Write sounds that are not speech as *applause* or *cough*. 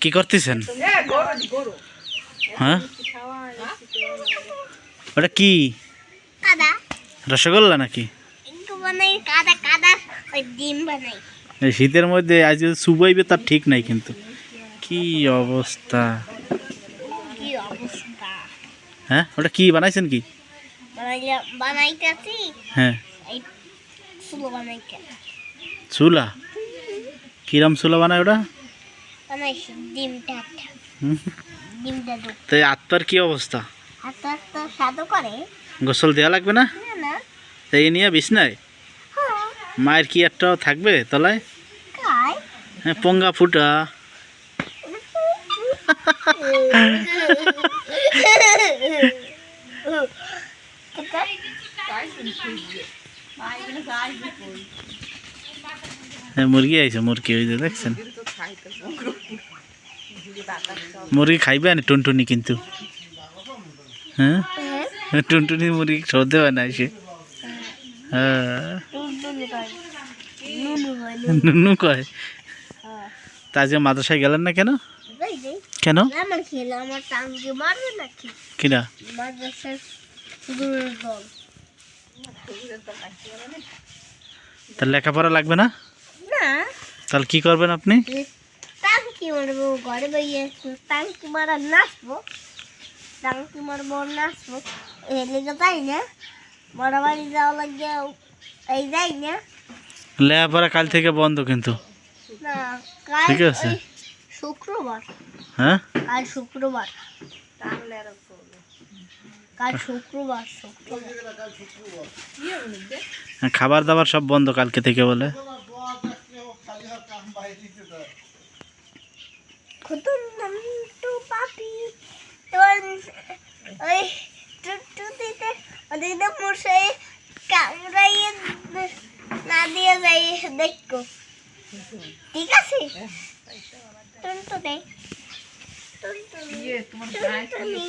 কি করতেছেন? হ্যাঁ? ওটা কি? রসগোল্লা নাকি? শীতের মধ্যে আজ সুবাইবে তার ঠিক নাই কিন্তু। কি অবস্থা? কি অবস্থা? হ্যাঁ? ওটা কি বানাইছেন কি? হ্যাঁ। চুলা? কিরম চুলা বানায় ওটা? বানাইছি ডিমটা হুম। ডিমটা দু তো এই আত্মার কি অবস্থা? হাত তো স্বাদও করে। গোসল দেওয়া লাগবে না? না না। তো এই নিয়ে বিছনায়? হ্যাঁ। মায়ের কি একটাও থাকবে তলায়? খাই হ্যাঁ পঙ্গা ফুটা। *laughs* *laughs* হ্যাঁ মুরগি আইছে, মুরগি ওই যে দেখছেন। মুরগি খাইবে না টুনটুনি কিন্তু? হ্যাঁ? টুনটুনি মুরগি সর্দে হয় না এসে হ্যাঁ। নুনু কয়? তা আজকে মাদ্রাসায় গেলেন না কেন? কেন? কিনা তার লেখাপড়া লাগবে না? না তাহলে কি করবেন আপনি? টাঙ্কি মারবো ঘরে বইয়ে টাঙ্কি মারা নাচবো। টাঙ্কি মারবো নাচবো। এই লেগে তাই না? বড় বাড়ি যাওয়া লাগে এই যাই না? লেখাপড়া কাল থেকে বন্ধ কিন্তু। না কাল ঠিক আছে। শুক্রবার। হ্যাঁ? কাল শুক্রবার। কাল শুক্রবার শুক্রবার। খাবার দাবার সব বন্ধ কালকে থেকে বলে। খুতুন টু পাপি। তোর ওই টুটু দিতে ওদিকে মশাই কামড়াইয়ে না দিয়ে যাই দেখো। ঠিক আছে? টুনটু দে টুনটুনি। টুনটুনি